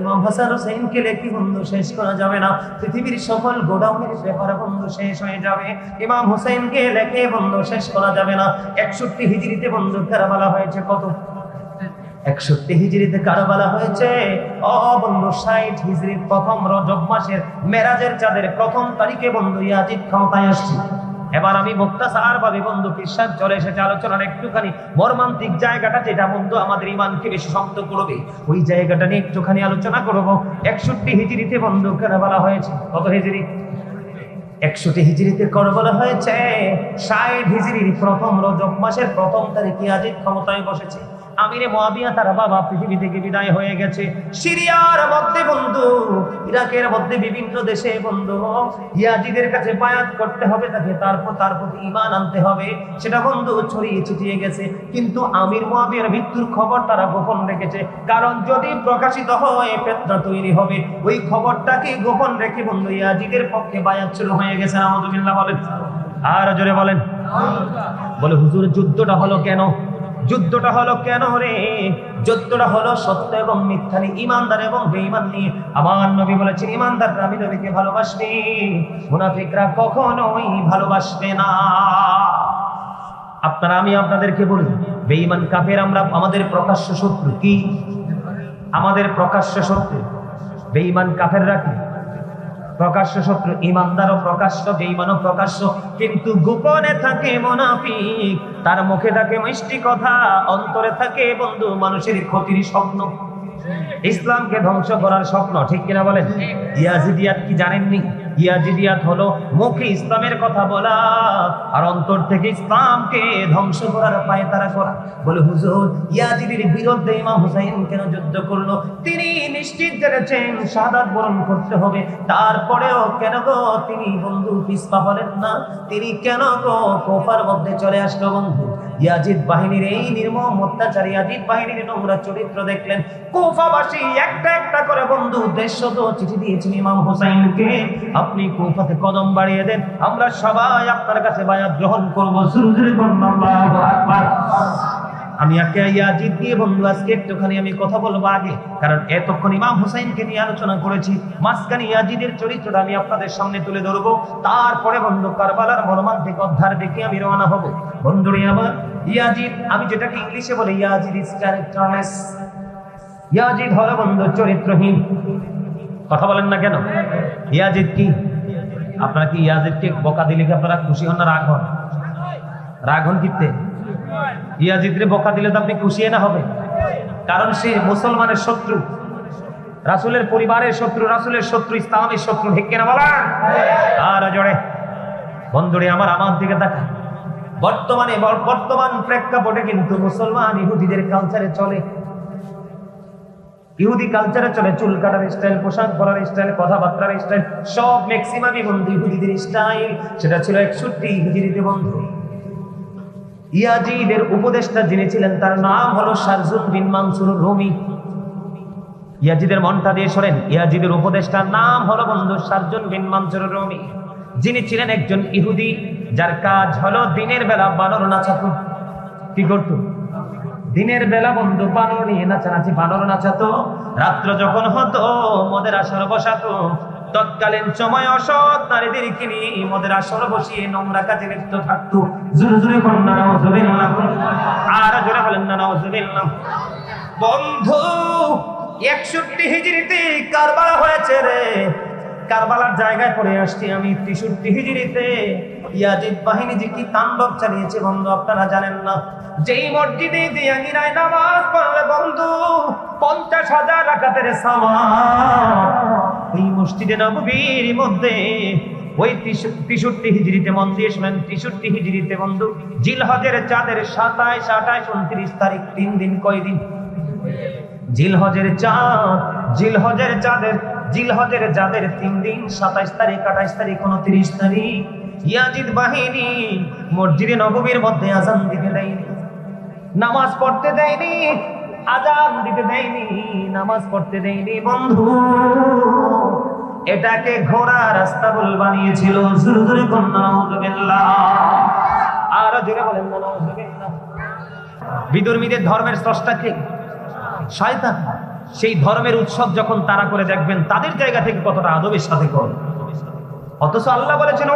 ইমাম হাসান হোসেনকে লেখি বন্ধু শেষ করা যাবে না। পৃথিবীর সকল গোডাউনের ব্যাপার বন্ধু শেষ হয়ে যাবে। ইমাম হোসেনকে লেখে বন্ধু শেষ করা যাবে না। একষট্টি হিজড়িতে বন্ধু কারাবালা হয়েছে কত? একষট্টি হিজড়িতে কারবালা হয়েছে। ও বন্ধু, ষাট হিজড়ির প্রথম রজব মাসের মেরাজের চাঁদের প্রথম তারিখে বন্ধু ইয়াজিদ ক্ষমতায় আসছে। এবার আমি বক্তা সাহার বা বন্ধু খ্রিস্টান চলে এসেছে আলোচনার একটুখানি মর্মান্তিক জায়গাটা যেটা বন্ধু আমাদের ইমানকে বেশি শক্ত করবে। ওই জায়গাটা নিয়ে একটুখানি আলোচনা করব। একষট্টি হিজড়িতে বন্ধু বলা হয়েছে। কত হিজড়ি? একশোটি হিজড়িতে করবলা হয়েছে। ষাট হিজড়ির প্রথম রজব মাসের প্রথম তারিখে আজিদ ক্ষমতায় বসেছে। আমিরে মহাবিয়া তার বাবা পৃথিবী থেকে বিদায় হয়ে গেছে। সিরিয়ার মধ্যে বন্ধু, ইরাকের মধ্যে বিভিন্ন দেশে বন্ধু, ইয়াজিদের কাছে বায়াত করতে হবে, তাকে তারপর তার প্রতি ইমান আনতে হবে। সেটা বন্ধু ছড়িয়ে ছিটিয়ে গেছে। কিন্তু আমির মহাবিয়ার মৃত্যুর খবর তারা গোপন রেখেছে। কারণ যদি প্রকাশিত হয় পেত্রা তৈরি হবে। ওই খবরটাকে গোপন রেখে বন্ধু, ইয়াজিদের পক্ষে বায়াত শুরু হয়ে গেছে। আহমদুল্লাহ বলেন। আর জোরে বলেন। বলে, হুজুর, যুদ্ধটা হলো কেন? যুদ্ধটা হলো কেন রে? যুদ্ধটা হলো সত্য এবং মিথ্যা নিয়ে, ইমানদার এবং বেঈমান নিয়ে। আমার নবী বলেছেন, ইমানদাররা আমি নবীকে ভালোবাসবে মুনাফিকরা কখনোই ভালোবাসবে না। আপনারা, আমি আপনাদেরকে বলি, বেঈমান, কাফের, আমরা আমাদের প্রকাশ্য শত্রু কি? আমাদের প্রকাশ্য শত্রু বেঈমান, কাফেররা কি? প্রকাশ্য শত্রু ইমানদার ও প্রকাশ্য বেঈমানও প্রকাশ্য কিন্তু গোপনে থাকে মোনাফিক। তার মুখে থাকে মিষ্টি কথা অন্তরে থাকে বন্ধু মানুষের ক্ষতির স্বপ্ন। ইসলামকে ধ্বংস করার স্বপ্ন ঠিক কিনা বলেন? ইয়াজিদিয়াত কি জানেননি? ইয়াজিদিয়াত হলো মুখে ইসলামের কথা বলা, আর অন্তর থেকে ইসলামকে ধ্বংস করার পায়ে তারা করা বলে, হুজুর, ইয়াজিদির বিরুদ্ধে ইমাম হুসাইন কেন যুদ্ধ করল? তিনি নিশ্চিত জেনেছেন শাহাদাত বরণ করতে হবে। তারপরেও কেন গো তিনি বন্ধু পিসপা হলেন না? তিনি কেন গো কোফার মধ্যে চলে আসলো বন্ধু? ইয়াজিদ বাহিনীর এই নির্মম অত্যাচারী ইয়াজিদ বাহিনীর নোংরা চরিত্র দেখলেন। কুফাবাসী একটা একটা করে বন্ধু উদ্দেশ্য তো চিঠি দিয়েছেন ইমাম হোসাইনকে। আপনি কুফাতে কদম বাড়িয়ে দেন, আমরা সবাই আপনার কাছে বায়াত গ্রহণ করব। সুরুজুরি আকবার। আমি একে ইয়াজিদ নিয়ে বন্ধু, আজকে একটুখানি আমি কথা বলব আগে, কারণ এতক্ষণ ইমাম হুসাইনকে নিয়ে আলোচনা করেছি, মাঝখানে ইয়াজিদের চরিত্রটা আমি আপনাদের সামনে তুলে ধরবো, তারপরে বন্ধু, কারবালার মর্মান্তিক অধ্যার দেখে আমি রওনা হব। বন্ধুরে আমার, ইয়াজিদ, আমি যেটাকে ইংলিশে বলি ইয়াজিদ ইজ ক্যারেক্টারলেস। ইয়াজিদ হলো বন্ধু চরিত্রহীন। কথা বলেন না কেন? ইয়াজিদ কি? আপনারা কি ইয়াজিদকে বকা দিলে কি আপনারা খুশি হন না রাগ হন? রাগ হন কিতে ইয়াজিদরে বকা দিলে তো আপনি খুশি না হবে? কারণ সে মুসলমানের শত্রু। রাসুলের পরিবারের শত্রু, রাসুলের শত্রু, ইসলামের শত্রু, ঠিক বন্ধুরে, আমার আমার দিকে দেখা। বর্তমানে বর্তমান প্রেক্ষাপটে কিন্তু মুসলমান ইহুদিদের কালচারে চলে। ইহুদি কালচারে চলে, চুল কাটার স্টাইল পোশাক পরার স্টাইল কথাবার্তার স্টাইল সব ম্যাক্সিমামই বন্ধু ইহুদিদের স্টাইল সেটা ছিল একষট্টি হিজড়িতে বন্ধু। ইয়াজিদের উপদেষ্টা যিনি ছিলেন, তার নাম হলো শারজুন বিন মানসুর রুমি। ইয়াজিদের মনটা দিয়ে সরেন ইয়াজিদের উপদেষ্টার নাম হলো বন্ধু শারজুন বিন মানসুর রুমি। যিনি ছিলেন একজন ইহুদি, যার কাজ হলো দিনের বেলা বানর নাচাতো। কি করতো? দিনের বেলা বন্ধু বানর নিয়ে নাচানাচি, বানর নাচাতো। রাত্র যখন হতো, মদের আসর বসাতো। তৎকালীন সময় অসৎ নারীদেরকে নিয়ে মদের আসর বসিয়ে নোংরা কাজে লিপ্ত থাকতো। জোরে জোরে কন্যা নাউজুবিল্লাহ আর জোরে বলেন না নাউজুবিল্লাহ বন্ধু, একষট্টি হিজড়িতে কারবালা হয়েছে রে। কারবালার জায়গায় পড়ে আসছি আমি তেষট্টি হিজড়িতে। ইয়াজিদ বাহিনী যে কি তাণ্ডব চালিয়েছে, বন্ধু, আপনারা জানেন না। যেই মসজিদে দিয়াঙ্গিরায় নামাজ পড়লে, বন্ধু, পঞ্চাশ হাজার রাখাতের সামান এই মসজিদে নববীর মধ্যে ওই তেষট্টি হিজড়িতে মন দিয়ে শুনেন হিজড়িতে বন্ধু, জিলহজের চাঁদের সাতাইশ, আঠাইশ, উনত্রিশ তারিখ, তিন দিন কয় দিন? জিলহজের চাঁদ, জিলহজের চাঁদের জিলহজের চাঁদের তিন দিন, সাতাইশ তারিখ, আঠাইশ তারিখ, উনত্রিশ তারিখ। ইয়াজিদ বাহিনী মসজিদে নববীর মধ্যে আজান দিতে দেয়নি। নামাজ পড়তে দেয়নি, আজান দিতে দেয়নি, নামাজ পড়তে দেয়নি বন্ধু। এটাকে ঘোড়া রাস্তা বল বানিয়েছিল। জোরে জোরে আরও জোরে বলেন বিদুর্মীদের ধর্মের স্রষ্টা কে? শয়তান। সেই ধর্মের উৎসব যখন তারা করে দেখবেন, তাদের জায়গা থেকে কতটা আদবের সাথে করে। অথচ আল্লাহ বলেছেন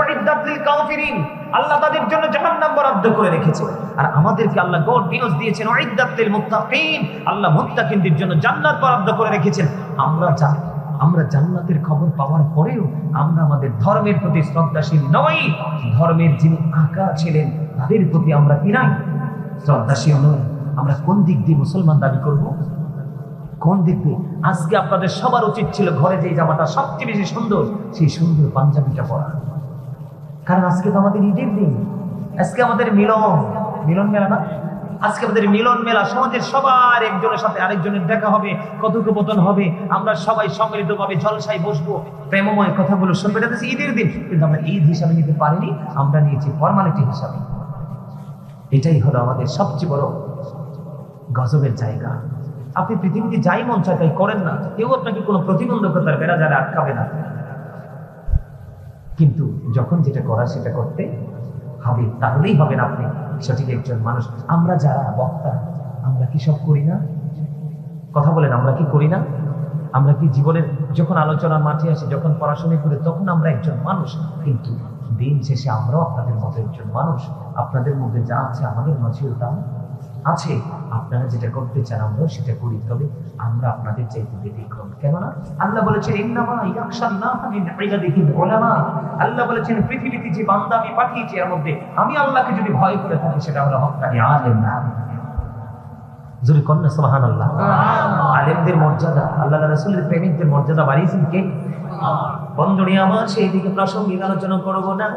কাফিরিন আল্লাহ তাদের জন্য জাহান্নাম বরাদ্দ করে রেখেছে। আর আমাদেরকে আল্লাহ গড নিউজ দিয়েছেন ওয়াইদাতিল মুত্তাকিন। আল্লাহ মুত্তাকিনদের জন্য জান্নাত বরাদ্দ করে রেখেছেন। আমরা যা আমরা জান্নাতের খবর পাওয়ার পরেও আমরা আমাদের ধর্মের প্রতি শ্রদ্ধাশীল নই। ধর্মের যিনি আঁকা ছিলেন, তাদের প্রতি আমরা কি নাই শ্রদ্ধাশীল নই। আমরা কোন দিক দিয়ে মুসলমান দাবি করব? কোন দিক দিয়ে? আজকে আপনাদের সবার উচিত ছিল ঘরে যে জামাটা সবচেয়ে বেশি সুন্দর, সেই সুন্দর পাঞ্জাবিটা পরা। কারণ আজকে তো আমাদের ঈদের দিন। আজকে আমাদের মিলন। মিলন মেলা না? আজকে আমাদের মিলন মেলা, সমাজের সবার একজনের সাথে আরেকজনের দেখা হবে, কথোপকথন হবে, আমরা সবাই সম্মিলিত ভাবে জলসায় বসবো, প্রেমময় কথাগুলো শুনবে। এটা ঈদের দিন, কিন্তু আমরা ঈদ হিসাবে নিতে পারিনি, আমরা নিয়েছি ফর্মালিটি হিসাবে। এটাই হলো আমাদের সবচেয়ে বড় গজবের জায়গা। আপনি পৃথিবীতে যাই মন চায় তাই করেন না, কেউ আপনাকে কোনো প্রতিবন্ধকতার বেড়া যারা আটকাবে না। কিন্তু যখন যেটা করা সেটা করতে হবে, তাহলেই হবেন আপনি। সঠিক একজন মানুষ। আমরা যারা বক্তা, আমরা কি সব করি না? কথা বলেন, আমরা কি করি না? আমরা কি জীবনের যখন আলোচনার মাঠে আসি, যখন পড়াশোনা করি, তখন আমরা একজন মানুষ। কিন্তু দিন শেষে আমরাও আপনাদের মতো একজন মানুষ। আপনাদের মধ্যে যা আছে আমাদের মাঝেও তা আছে। আপনারা যেটা করতে চান আমরাও সেটা করি। তবে আমরা আপনাদের চাইতে ব্যতিক্রম কেননা আল্লাহ বলেছেন ইন্নামা ইয়াখশাল্লাহা মিন ইবাদিহিল উলামা। আল্লাহ বলেছেন পৃথিবীতে যে বান্দা আমি পাঠিয়েছি এর মধ্যে আমি আল্লাহকে যদি ভয় করে থাকি সেটা আমরা হক্কানি আলেম না। জোরে কন্যা সুবহান আল্লাহ আলেমদের মর্যাদা আল্লাহ রাসূলের প্রেমিকদের মর্যাদা বাড়িয়েছেন কে? বন্ধুনি আমার সেই দিকে প্রাসঙ্গিক আলোচনা করব না।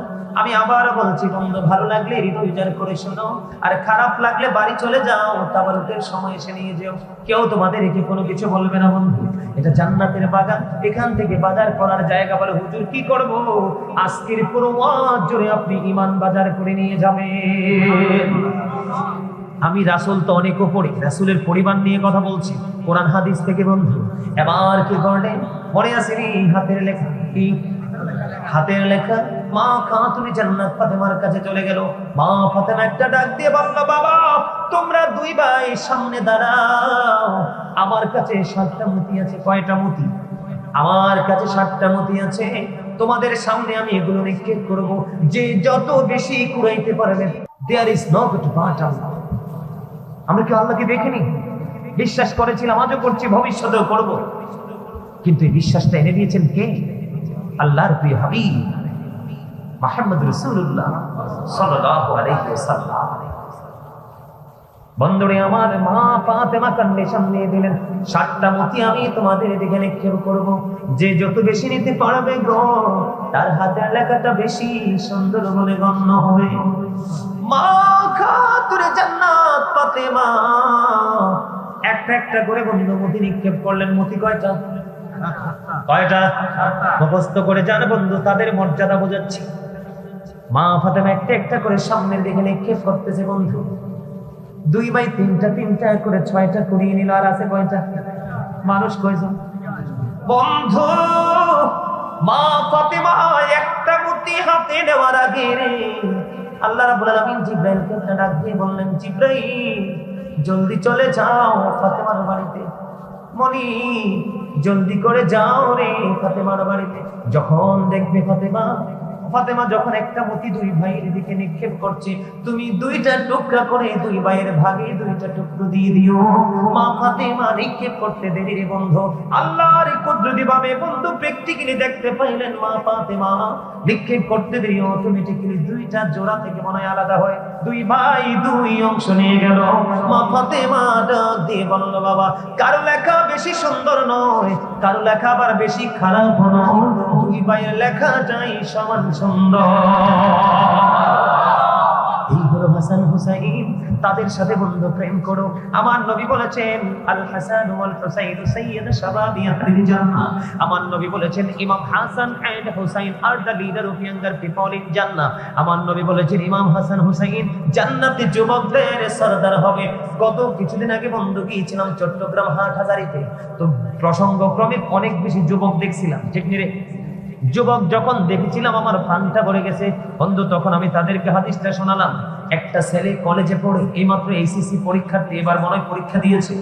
আমি আবার বলছি, বন্ধু, ভালো লাগলে হৃদয় করে শোনো। আর খারাপ লাগলে বাড়ি চলে যাও তাবারুকের সময় এসে নিয়ে যেও। কেউ তোমাদের একে কোনো কিছু বলবে না, বন্ধু। এটা জান্নাতের বাগান। এখান থেকে বাজার করার জায়গা বলে, হুজুর, কি করব? আজকের পুরো জুড়ে আপনি ইমান বাজার করে নিয়ে যাবেন। আমি রাসুল তো অনেক পড়ি রাসুলের পরিবার নিয়ে কথা বলছি। কোরআন হাদিস থেকে, বন্ধু, এবার কি করলেন মনে আছে নি হাতের লেখা। কি হাতের লেখা, মা খাতুনি জান্নাত ফাতেমার কাছে চলে গেল। মা ফাতেমা একটা ডাক দিয়ে বলল, বাবা, তোমরা দুই ভাই সামনে দাঁড়াও। আমার কাছে সাতটা মতি আছে, কয়টা মতি? আমার কাছে সাতটা মতি আছে। তোমাদের সামনে আমি এগুলো নিক্ষেপ করব। যে যত বেশি কুড়াইতে পারবে দেয়ার ইজ নট বাট আমরা কি আল্লাহকে দেখিনি? বিশ্বাস করেছিলাম, আজও করছি, ভবিষ্যতেও করব। কিন্তু এই বিশ্বাসটা এনে দিয়েছেন কে? আল্লাহর প্রিয় হাবিব মোহাম্মদ রসুল্লাহ বন্ধুরে আমার মা দিলেন, সাতটা মতি আমি তোমাদের দিকে নিক্ষেপ করব। যে যত বেশি নিতে পারবে গো, তার হাতের লেখাটা বেশি সুন্দর বলে গণ্য হবে। মা খাতুরে জান্নাত একটা একটা করে বন্ধু মতি নিক্ষেপ করলেন, মতি কয়টা? কয়টা? মুখস্থ করে জান বন্ধু, তাদের মর্যাদা বোঝাচ্ছি। মা ফাতেমা একটা একটা করে সামনের দিকে নিক্ষেপ করতেছে বন্ধু। দুই বাই তিনটা তিনটা করে ছয়টা কুড়িয়ে নিল, আর আছে কয়টা? মানুষ কয়জন? বন্ধু, মা ফাতেমা একটা মূর্তি হাতে নেওয়ার আগে আল্লাহ রাব্বুল আলামিন জিব্রাইলকে ডাক দিয়ে বললেন, জিব্রাইল জলদি চলে যাও ফাতেমার বাড়িতে। মনি জলদি করে যাও রে ফাতেমার বাড়িতে। যখন দেখবে ফাতেমা ফাতেমা যখন একটা মতি দুই ভাইয়ের দিকে নিক্ষেপ করছে, তুমি দুইটা টুকরা করে দুই ভাইয়ের ভাগে দুইটা টুকরো দিয়ে দিও। মা ফাতেমা নিক্ষেপ করতে দেরি রে বন্ধু। আল্লাহর কুদরতি ভাবে বন্ধু প্র্যাকটিক্যালি দেখতে পাইলেন মা ফাতেমা। নিক্ষেপ করতে দেরি অটোমেটিক্যালি দুইটা জোড়া থেকে মনে হয় আলাদা হয়। দুই ভাই, দুই অংশ নিয়ে গেল। মা ফাতেমা ডাক দিয়ে বলল, বাবা, কারও লেখা বেশি সুন্দর নয়, কারও লেখা আবার বেশি খারাপ নয়। দুই ভাইয়ের লেখাটাই সমান সুন্দর। এই হলো হাসান হুসাইন তাদের সাথে বন্ধু প্রেম করো। আমার নবী বলেছেন, আল হাসান ওয়াল হুসাইন, সাইয়্যিদ শাবাবি জান্নাহ। আমার নবী বলেছেন, Imam Hasan and Hussain are the leader of younger people in Jannah. আমার নবী বলেছেন, ইমাম হাসান হুসাইন জান্নাতে যুবকদের সরদার হবে। গত কিছুদিন আগে বন্ধু গিয়েছিলাম চট্টগ্রাম হাট হাজারিতে তো প্রসঙ্গক্রমে অনেক বেশি যুবক দেখছিলাম। ঠিক নিরে যুবক যখন দেখেছিলাম আমার প্রাণটা ভরে গেছে, বন্ধু, তখন আমি তাদেরকে হাদিসটা শোনালাম। একটা ছেলে কলেজে পড়ে, এইমাত্র এইচএসসি পরীক্ষার্থী, এবার মনে হয় পরীক্ষা দিয়েছে।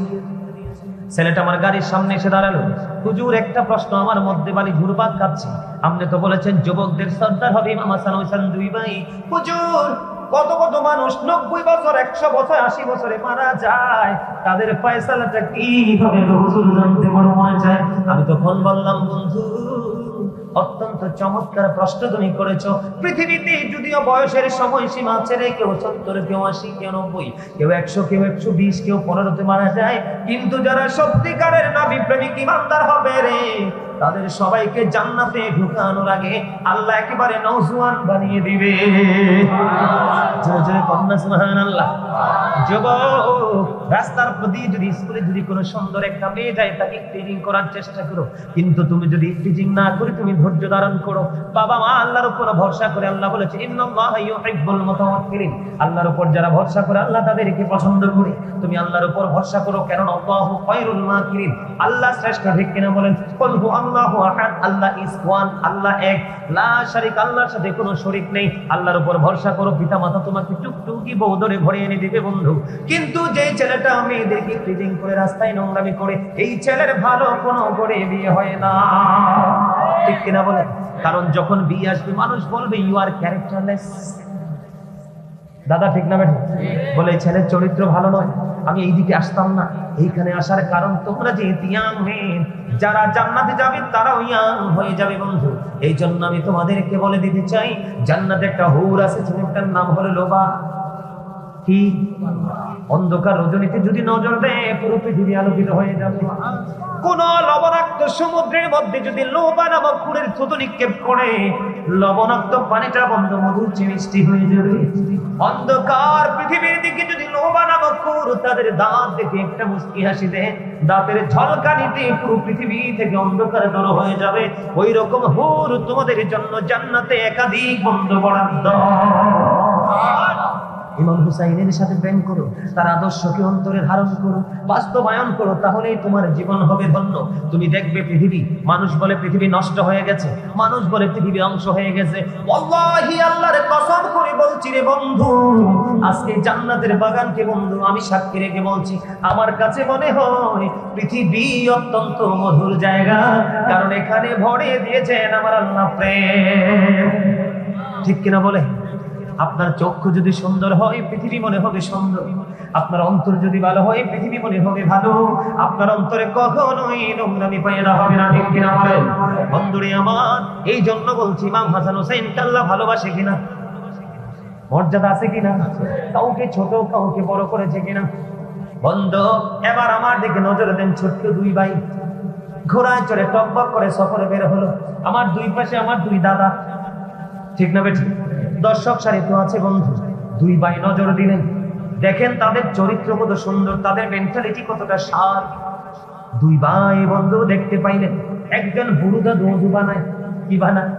ছেলেটা আমার গাড়ির সামনে এসে দাঁড়াল। হুজুর, একটা প্রশ্ন আমার মধ্যে বালি ঘুরপাক খাচ্ছে। আপনি তো বলেছেন যুবকদের সর্দার হবে হাসান হোসেন দুই ভাই। হুজুর, কত কত মানুষ নব্বই বছর, একশো বছর, আশি বছরে মারা যায়। তাদের ফয়সালাটা কি হবে হুজুর, জানতে মনে আমি তখন বললাম, বন্ধু অত্যন্ত চমৎকার প্রশ্ন তুমি করেছ। পৃথিবীতে যদিও বয়সের সময় সময়সীমা ছেড়ে কেউ সত্তর, কেউ আশি, কেউ নব্বই, কেউ একশো কেউ একশো বিশ, কেউ পনেরোতে মারা যায়, কিন্তু যারা সত্যিকারের নাবি প্রেমিক ইমানদার হবে রে তাদের সবাইকে জান্নাতে ঢুকানোর আগে আল্লাহ একেবারে নৌজুয়ান বানিয়ে দিবে। রাস্তার প্রতি যদি, স্কুলে যদি কোনো সুন্দর একটা মেয়ে যায়, তাকে করার চেষ্টা করো। কিন্তু তুমি যদি না তুমি ধৈর্য ধারণ করো। বাবা মা আল্লাহর উপর ভরসা করে, আল্লাহ বলেছে আল্লাহর উপর যারা ভরসা করে, আল্লাহ তাদেরকে পছন্দ করে। তুমি আল্লাহর উপর ভরসা করো কেন আল্লাহু শ্রেষ্ঠ, ঠিক কিনা বলেন? আহাদ, আল্লাহ আল্লাহ এক। লা আল্লাহর সাথে কোনো শরীক নেই। আল্লাহর উপর ভরসা করো তোমাকে টুকটুকি বউ ধরে ঘরে এনে বন্ধু। কিন্তু যে ছেলেটা আমি দেখি ফিডিং করে, রাস্তায় নোংরামি করে, এই ছেলের ভালো কোনো করে বিয়ে হয় না। ঠিক কিনা বলে কারণ যখন বিয়ে আসবে, মানুষ বলবে ইউ আর ক্যারেক্টারলেস দাদা ঠিক না বেঠে? বলে, এই ছেলের চরিত্র ভালো নয়। আমি এইদিকে আসতাম না। এইখানে আসার কারণ তোমরা যে ইয়াং যারা জান্নাতে যাবে তারাও ইয়াং হয়ে যাবে, বন্ধু। এই জন্য আমি তোমাদেরকে বলে দিতে চাই, জান্নাতে একটা হুর আছে, ছেলেটার নাম হলো লোবা। কি? অন্ধকার রজনীতে যদি নজর দেয়, পুরো পৃথিবী আলোকিত হয়ে যাবে। কোন লবণাক্ত সমুদ্রের মধ্যে যদি লোবা নামক খুঁড়ের থুতু নিক্ষেপ করে, লবণাক্ত পানিটা বন্ধ মধুর মিষ্টি হয়ে যাবে। অন্ধকার পৃথিবীর দিকে যদি লোবা নামক খুর তাদের দাঁত দেখে একটা মুস্কি হাসি দেয়, দাঁতের ঝলকানিতে পুরো পৃথিবী থেকে অন্ধকার দূর হয়ে যাবে। ওই রকম হুর তোমাদের জন্য জান্নাতে একাধিক বন্ধ বরাদ্দ। ইমাম হুসাইনের সাথে প্রেম করো, তার আদর্শকে অন্তরে ধারণ করো, বাস্তবায়ন করো, তাহলেই তোমার জীবন হবে ধন্য। তুমি দেখবে পৃথিবী, মানুষ বলে পৃথিবী নষ্ট হয়ে গেছে, মানুষ বলে পৃথিবী ধ্বংস হয়ে গেছে। কসম করে বলছি রে বন্ধু, আজকে জান্নাতের বাগানকে বন্ধু আমি সাক্ষী রেখে বলছি, আমার কাছে মনে হয় পৃথিবী অত্যন্ত মধুর জায়গা, কারণ এখানে ভরে দিয়েছেন আমার আল্লাহ প্রেম। ঠিক কিনা বলে? আপনার চক্ষু যদি সুন্দর হয়, পৃথিবী মনে হবে সুন্দর। আপনার অন্তর যদি ভালো হয়, পৃথিবী মনে হবে ভালো। আপনার অন্তরে কখনোই নোংরামি পায়না হবে না, ঠিক কিনা বলেন? বন্ধুরে আমার, এই জন্য বলছি, ইমাম হাসান হোসেন আল্লাহ ভালোবাসে কিনা? মর্যাদা আছে কিনা? কাউকে ছোট, কাউকে বড় করেছে কিনা? বন্ধ, এবার আমার দিকে নজর দেন ছোট্ট দুই ভাই। ঘোড়ায় চড়ে টকবক করে সফরে বের হলো। আমার দুই পাশে আমার দুই দাদা। ঠিক না বেঠিক? দর্শক সারি তো আছে বন্ধু, দুই ভাই নজর দিলেন। দেখেন তাদের চরিত্র কত সুন্দর, তাদের মেন্টালিটি কতটা সার দুই ভাই বন্ধু দেখতে পাইলেন, একজন বুড়ো দাদু অজু বানায়, কি বানায়?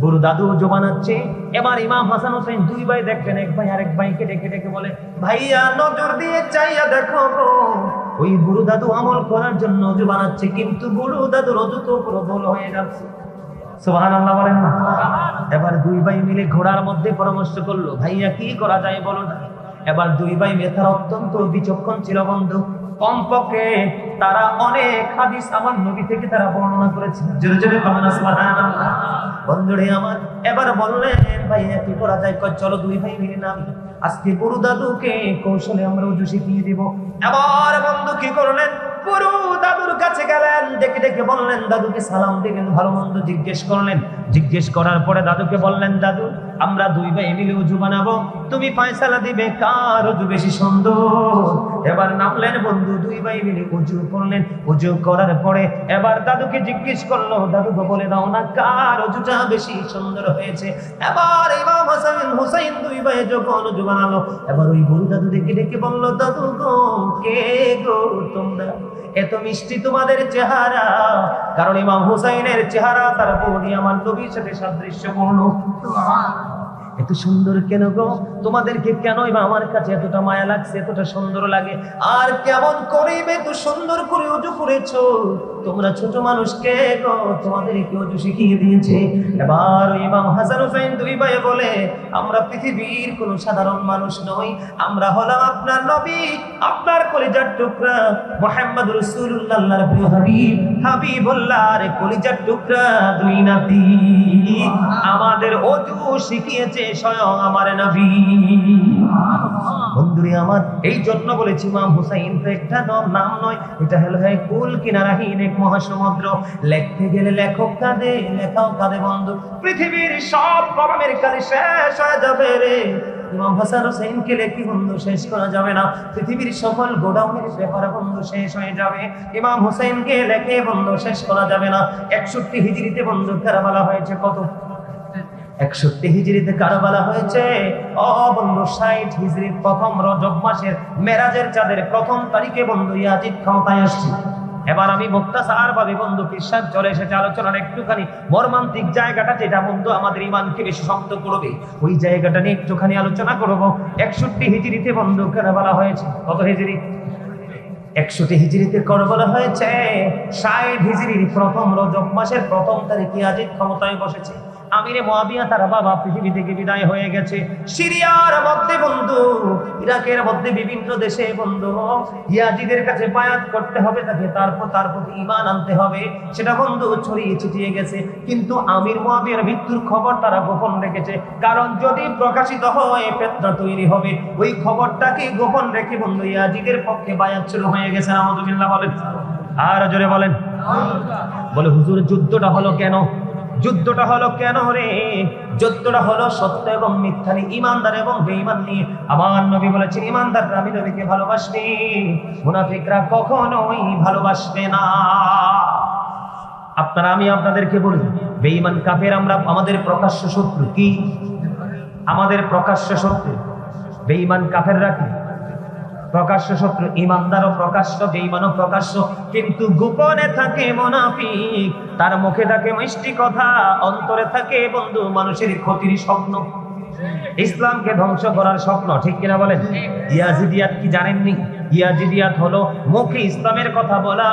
বুড়ো দাদু অজু বানাচ্ছে। এবার ইমাম হাসান হোসেন দুই ভাই দেখলেন এক ভাই আরেক ভাইকে ডেকে ডেকে বলে, ভাইয়া, নজর দিয়ে চাইয়া দেখো ওই বুড়ো দাদু আমল করার জন্য অজু বানাচ্ছে, কিন্তু বুড়ো দাদু অজু তো পুরো ভুল হয়ে যাচ্ছে। সুবহানাল্লাহ বলেন না? এবার দুই ভাই মিলে ঘোড়ার মধ্যে পরামর্শ করল, ভাইয়া, কি করা যায় বলো না এবার দুই ভাই মেথার অত্যন্ত বিচক্ষণ ছিল বন্ধু। কমপক্ষে তারা অনেক হাদিস আমার নবী থেকে তারা বর্ণনা করেছে। জোরে জোরে বন্ধুরে আমার, এবার বললেন, ভাইয়া, কি করা যায়? চলো দুই ভাই মিলে নামি। আজকে গুরু দাদুকে কৌশলে আমরা উজু শিখিয়ে দিব। এবার বন্ধু কি করলেন? গুরু দাদুর কাছে গেলেন দেখে দেখে বললেন, দাদুকে সালাম দিলেন ভালো মন্দ জিজ্ঞেস করলেন। জিজ্ঞেস করার পরে দাদুকে বললেন, দাদু, আমরা দুই ভাই মিলে উজু বানাবো। তুমি ফয়সালা দিবে, কার উজু বেশি সুন্দর? এবার নামলেন বন্ধু দুই ভাই মিলে উজু করলেন। উজু করার পরে এবার দাদুকে জিজ্ঞেস করল দাদুকে বলে দাও না, কার উজুটা বেশি সুন্দর হয়েছে? এবার ইমাম হাসান হুসাইন দুই ভাই যখন উজু বানালো, এবার ওই বুড়ো দাদু দেখে ডেকে বলল, দাদু গো, কে গো তোমরা? এত মিষ্টি তোমাদের চেহারা। কারণ ইমাম হুসাইনের চেহারা তার বৌদি আমার নবীর সাথে সাদৃশ্যপূর্ণ। এত সুন্দর কেন গো? তোমাদেরকে কেনই বা আমার কাছে এতটা মায়া লাগছে, এতটা সুন্দর লাগে? আর কেমন করে তো সুন্দর করে উজু করেছ? তোমরা ছোট মানুষকে গো তোমাদের কেউ তো শিখিয়ে দিয়েছে। এবার ইমাম হাসান হুসাইন দুই ভাই বলে, আমরা পৃথিবীর কোন সাধারণ মানুষ নই, আমরা হলাম আপনার নবী, আপনার কলিজার টুকরা, মোহাম্মদ রসুল্লাহ আল্লাহর প্রিয় হাবিব, হাবিবুল্লাহর কলিজার টুকরা, দুই নাতি। আমাদের অজু শিখিয়েছে স্বয়ং আমার নবী। বন্ধুরে আমার, এই জন্য বলেছি ইমাম হুসাইন তো একটা নাম নয়, এটা হলো কুল কিনারাহীন এক মহাসমুদ্র। লেখতে গেলে লেখক কাঁদে, লেখাও কাঁদে বন্ধু। পৃথিবীর সব কর্মের কালে শেষ হয়ে যাবে রে। ইমাম বন্ধু, শেষ করা যাবে না। পৃথিবীর সকল বন্ধু হিজড়িতে হয়েছে কত? ষাট হিজড়ির প্রথম রজব মাসের মেরাজের চাঁদের প্রথম তারিখে বন্ধু ইয়াজিদ ক্ষমতায় আসছে। এবার আমি মুক্তাসার বা বিবন্ধু বিশ্বাস চলে এসেছে আলোচনার একটুখানি মর্মান্তিক জায়গাটা যেটা বন্ধু আমাদের ইমানকে বেশি শক্ত করবে। ওই জায়গাটা নিয়ে একটুখানি আলোচনা করব। একষট্টি হিজড়িতে বন্ধু কেন বলা হয়েছে। কত হিজড়ি? একশোটি হিজড়িতে করবলা হয়েছে। ষাট হিজড়ির প্রথম রজব মাসের প্রথম তারিখে আজিদ ক্ষমতায় বসেছে। আমিরে মহাবিয়া তার বাবা পৃথিবী থেকে বিদায় হয়ে গেছে। সিরিয়ার মধ্যে বন্ধু, ইরাকের মধ্যে বিভিন্ন দেশে বন্ধু, ইয়াজিদের কাছে বায়াত করতে হবে, তাকে তারপর তার প্রতি ইমান আনতে হবে। সেটা বন্ধু ছড়িয়ে ছিটিয়ে গেছে। কিন্তু আমির মহাবিয়ার মৃত্যুর খবর তারা গোপন রেখেছে। কারণ যদি প্রকাশিত হয় পেত্রা তৈরি হবে। ওই খবরটাকে গোপন রেখে বন্ধু, ইয়াজিদের পক্ষে বায়াত শুরু হয়ে গেছে। আহমদুল্লাহ বলেন। আর জোরে বলেন। বলে, হুজুর, যুদ্ধটা হলো কেন? যুদ্ধটা হলো কেন রে? যুদ্ধটা হলো সত্য এবং মিথ্যা নিয়ে, ইমানদার এবং বেঈমান নিয়ে। আমার নবী বলেছেন, ইমানদাররা আমি নবীকে ভালোবাসবে, মুনাফিকরা কখনোই ভালোবাসবে না। আপনারা, আমি আপনাদেরকে বলি, বেঈমান, কাফের, আমরা, আমাদের প্রকাশ্য শত্রু কি? আমাদের প্রকাশ্য শত্রু, বেঈমান, কাফেররা কি? প্রকাশ্য শত্রু ইমানদারও প্রকাশ্য বেঈমানও প্রকাশ্য কিন্তু গোপনে থাকে মোনাফিক। তার মুখে থাকে মিষ্টি কথা অন্তরে থাকে বন্ধু মানুষের ক্ষতির স্বপ্ন। ইসলামকে ধ্বংস করার স্বপ্ন ঠিক কিনা বলেন? ইয়াজিদিয়াত কি জানেননি? ইয়াজিদিয়াত হলো, মুখে ইসলামের কথা বলা,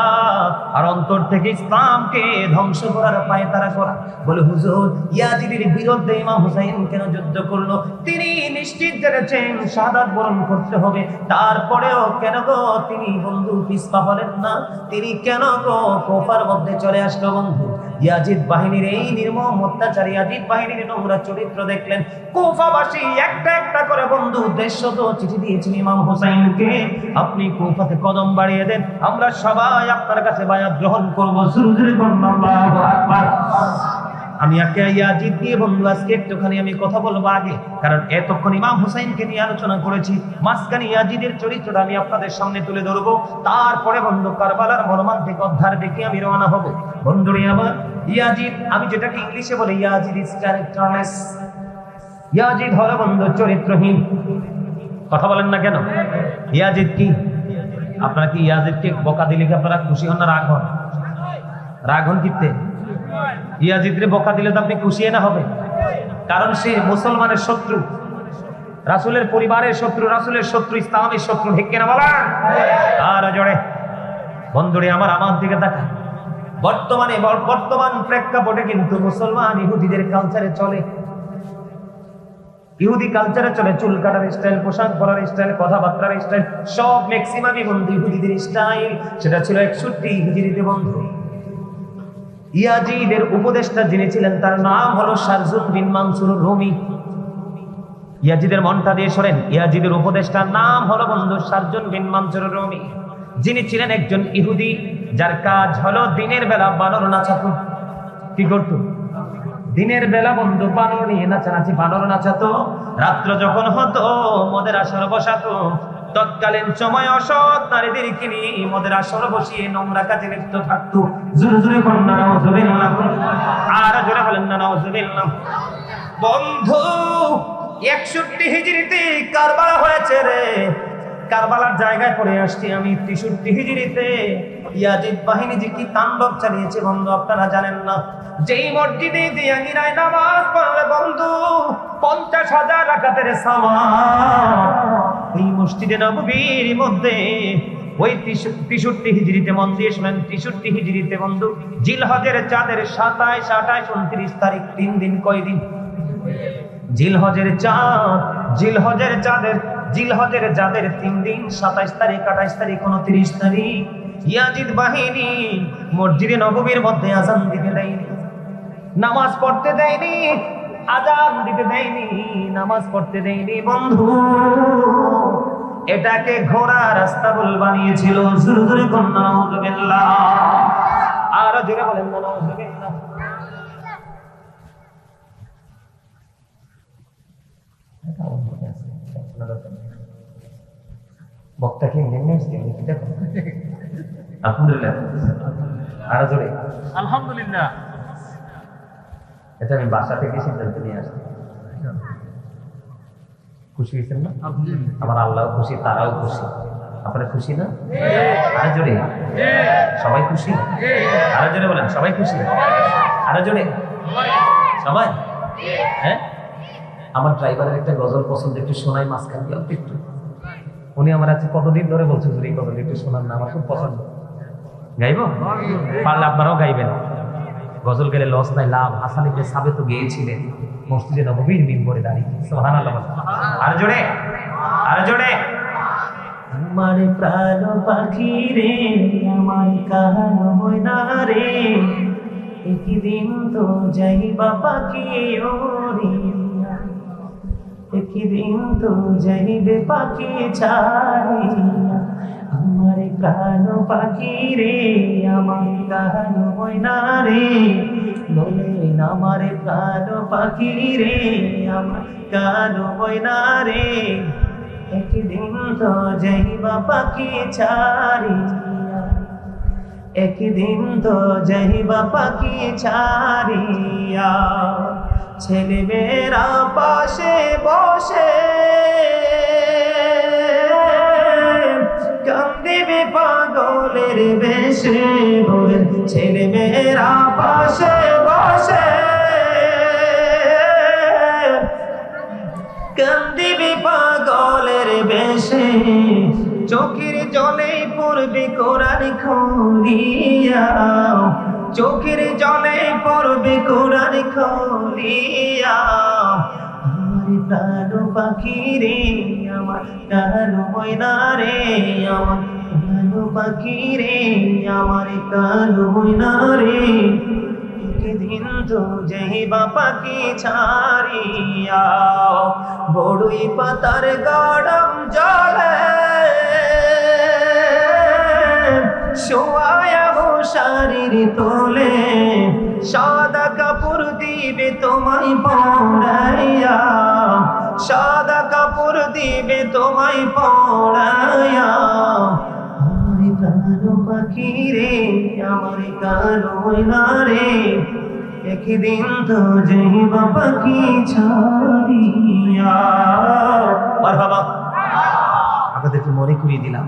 আর অন্তর থেকে ইসলামকে ধ্বংস করার পায়ে তারা করা। বলে, হুজুর, ইয়াজিদির বিরুদ্ধে ইমাম হুসাইন কেন যুদ্ধ করল? তিনি নিশ্চিত জেনেছেন শাহাদাত বরণ করতে হবে। তারপরেও কেন গো তিনি বন্ধু পিসপা হলেন না? তিনি কেন গো কোফার মধ্যে চলে আসলো বন্ধু? ইয়াজিদ বাহিনীর এই নির্মম অত্যাচার, ইয়াজিদ বাহিনীর নোংরা চরিত্র দেখলেন। কুফাবাসী একটা একটা করে বন্ধু উদ্দেশ্য তো চিঠি দিয়েছেন ইমাম হোসাইনকে। আপনি কুফাতে কদম বাড়িয়ে দেন, আমরা সবাই আপনার কাছে বায়াত গ্রহণ করব। সুরজুরি আকবার। আমি ইয়াজিদ দিয়ে বন্ধু, আজকে একটুখানি আমি কথা বলব আগে, কারণ এতক্ষণ ইমাম হুসাইনকে নিয়ে আলোচনা করেছি, মাঝখানে ইয়াজিদের চরিত্রটা আমি আপনাদের সামনে তুলে ধরবো, তারপরে বন্ধু, কারবালার মর্মান্তিক অধ্যার দেখে আমি রওনা হব। বন্ধুরে আমার, ইয়াজিদ, আমি যেটাকে ইংলিশে বলি ইয়াজিদ ইজ ক্যারেক্টারলেস ইয়াজিদ হলো বন্ধু চরিত্রহীন। কথা বলেন না কেন? ইয়াজিদ কি? আপনারা কি ইয়াজিদকে বকা দিলে কি আপনারা খুশি হন না রাগ হন? রাগ হন কিতে ইয়াজিদরে বকা দিলে তো আপনি খুশি না হবে? কারণ সে মুসলমানের শত্রু। রাসুলের পরিবারের শত্রু, রাসুলের শত্রু, ইসলামের শত্রু, ঠিক কিনা বলা আর জোরে। বন্ধুরে, আমার আমার দিকে দেখা। বর্তমানে, বর- বর্তমান প্রেক্ষাপটে কিন্তু মুসলমান ইহুদিদের কালচারে চলে। ইহুদি কালচারে চলে। চুল কাটার স্টাইল পোশাক পরার স্টাইল কথাবার্তার স্টাইল সব ম্যাক্সিমামই বন্ধু ইহুদিদের স্টাইল সেটা ছিল একষট্টি হিজড়িতে বন্ধু ইয়াজিদের উপদেষ্টা যিনি ছিলেন, তার নাম হলো শারজুন বিন মানসুর রুমি। ইয়াজিদের মনটা দিয়ে সরেন ইয়াজিদের উপদেষ্টার নাম হলো বন্ধু শারজুন বিন মানসুর রুমি। যিনি ছিলেন একজন ইহুদি, যার কাজ হলো দিনের বেলা বানর নাচাতো। কি করতো? দিনের বেলা বন্ধু বানর নিয়ে নাচানাচি, বানর নাচাতো। রাত্র যখন হতো, মদের আসর বসাতো। তৎকালীন সময় অসৎ নারীদেরকে নিয়ে মদের আসর বসিয়ে নোংরা কাজে লিপ্ত থাকতো। জোরে জোরে কন্যা নাউজুবিল্লাহ আর জোরে বলেন না নাউজুবিল্লাহ বন্ধু, একষট্টি হিজড়িতে কারবালা হয়েছে রে। কারবালার জায়গায় পড়ে আসছি আমি তেষট্টি হিজড়িতে। ইয়াজিদ বাহিনী যে কি তাণ্ডব চালিয়েছে বন্ধু, আপনারা জানেন না। যেই মসজিদে দিয়াঙ্গিনায় নামাজ পড়লে বন্ধু, পঞ্চাশ হাজার সাওয়াব ওই মসজিদে নববীর মধ্যে ওই তেষট্টি হিজড়িতে মন দিয়ে শুনেন, তেষট্টি হিজড়িতে বন্ধু, জিলহজের চাঁদের সাতাইশ, আঠাইশ, উনত্রিশ তারিখ, তিন দিন কয় দিন? জিলহজের চাঁদ, জিলহজের চাঁদের জিলহজের চাঁদের তিন দিন, সাতাইশ তারিখ, আঠাইশ তারিখ, উনত্রিশ তারিখ। ইয়াজিদ বাহিনী মসজিদে নববীর মধ্যে আজান দিতে দেয়নি, নামাজ পড়তে দেয়নি, আজান দিতে দেয়নি, নামাজ পড়তে দেয়নি, বন্ধু। এটাকে ঘোড়া রাস্তা বল বানিয়েছিল। জোরে জোরে কন্যা নাউজুবিল্লাহ আর জোরে বলেন না নাউজুবিল্লাহ বক্তা কি দেখো। আলহামদুলিল্লাহ। আরও জোরে। আলহামদুলিল্লাহ। এটা আমি বাসা থেকে সিদ্ধান্ত নিয়ে আসছি। খুশি হয়েছেন না? আমার আল্লাহ খুশি তারাও খুশি। আপনারা খুশি না? আরও জোরে। সবাই খুশি? আরও জোরে বলেন সবাই খুশি? আরও জোরে। সবাই? হ্যাঁ? আমার ড্রাইভারের একটা গজল পছন্দ একটু শোনাই মাঝখান দিয়ে একটু। উনি আমার আজকে কতদিন ধরে বলছে এই গজল একটু শোনার না আমার খুব পছন্দ। গাইব? পারলে আপনারাও গাইবেন। গজল গেলে লস নাই, লাভ। হাসান ইবনে সাবে তো গিয়েছিলেন মসজিদে নববীর মিম্বরে দাঁড়িয়ে। সুবহানাল্লাহ। আর জোরে আর জোরে। আমার প্রাণ পাখি রে, আমার কাহান ময়না রে, একদিন তো যাইবা পাখি ওরিয়া একদিন তো যাইবে পাখি ছাড়িয়া প্রাণ পাখি রে, আমার কাহান ময়না রে। বলেন আমার প্রাণ পাখি রে, আমার কান ময়না রে। একদিন তো যাইবা পাখি ছাড়িয়া একদিন তো যাইবা পাখি ছাড়িয়া ছেলে মেয়েরা পাশে বসে পাগলের বেশে ছেলে মেয়েরা পাশে বসে। কান্দিবি পাগলের বেশে, চোখের জলে পড়বে কোরআন খলিয়া। চোখের জলে পড়বে কোরআন খলিয়া। আমার প্রাণ পাখি রে আমার প্রাণ ময়না রে আমার পাখি রে, আমার প্রাণ ময়না রে। একদিন তো যাইবা পাখি ছাড়িয়া বড়ই পাতার গরম জলে। শোয়ায়া শারীর তোলে, সাদা কাপড় দিবে তোমায় পড়াইয়া সাদা কাপড় দিবে তোমায় পড়াইয়া পাখি রে? আমার কালো রে। একদিন তো যাইবা পাখি ছাড়িয়া আপনাদেরকে মনে করিয়ে দিলাম।